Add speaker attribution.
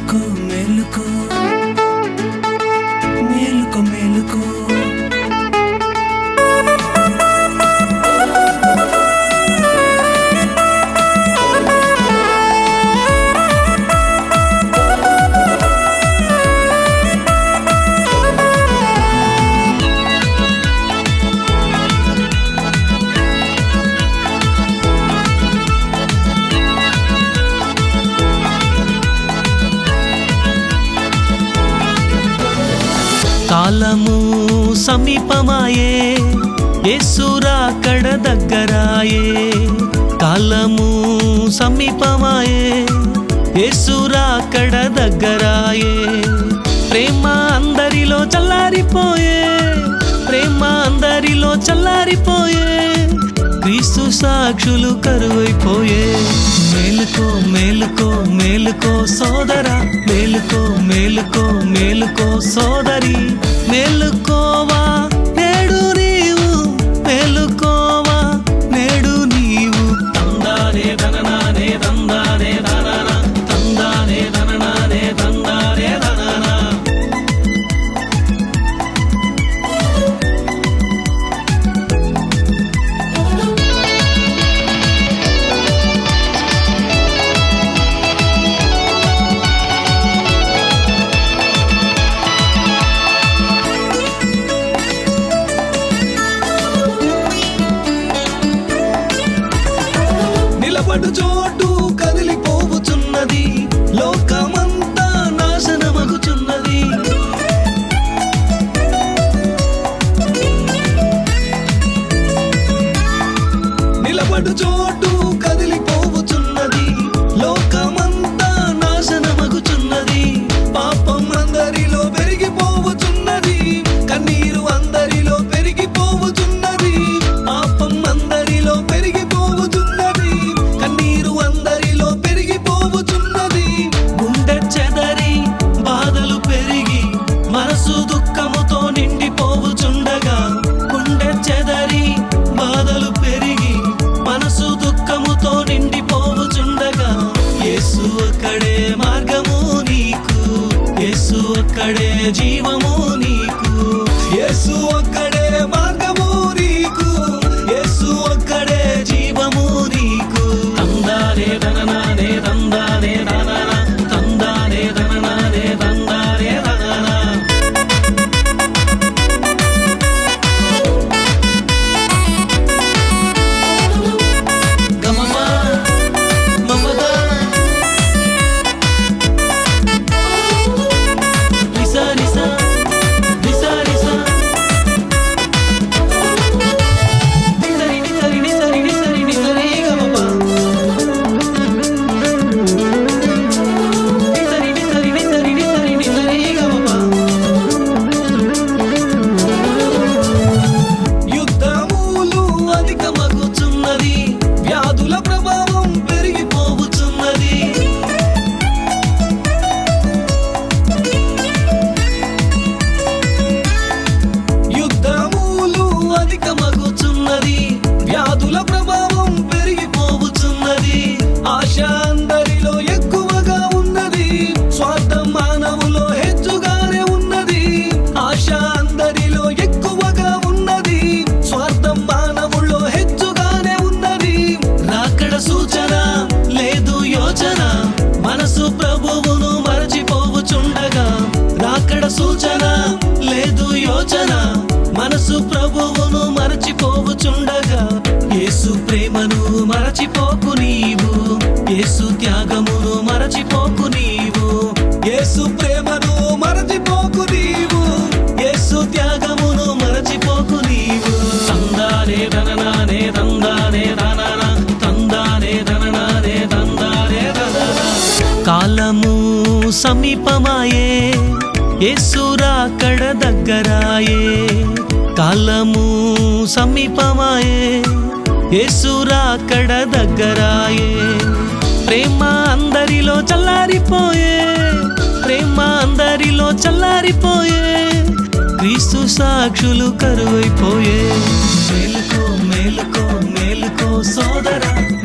Speaker 1: మేలుకో
Speaker 2: కాలము సమీపమాయే యేసురాకడ దగ్గరాయే. కాలము సమీపమాయే యేసురాకడ దగ్గరాయే. ప్రేమ అందరిలో చల్లారిపోయే ప్రేమ అందరిలో చల్లారిపోయే. క్రీస్తు సాక్షులు కరువైపోయే. మేలుకో మేలుకో మేలుకో సోదరా మేలుకో మేలుకో మేలుకో సోదరి. నిలబడు చోటు కదిలిపోవుచున్నది. లోకమ ఒక్కడే జీవము నీకు. యేసు ఒక్కడే మార్గము నీకు. యేసు ఒక్కడే జీవము నీకు. తందానే ధననానే సూచన లేదు యోచన. మనసు ప్రభువును మరచిపోవుచుండగా యేసు ప్రేమను మరచిపోకు నీవు. యేసు త్యాగమును మరచిపోకు నీవు. యేసు ప్రేమను మరచిపోకు నీవు. యేసు త్యాగమును మరచిపోకు నీవు. తందానే ధననానే తందానే ధననా. తందానే ధననానే తందానే ధనన. కాలము సమీపమాయే ఏసురాకడ దగ్గరాయే కాలము సమీపమాయే. ఏసురాకడ దగ్గరాయే. ప్రేమ అందరిలో చల్లారిపోయే ప్రేమ అందరిలో చల్లారిపోయే. క్రీస్తు సాక్షులు కరువైపోయే. మేలుకో మేలుకో మేలుకో సోదరా.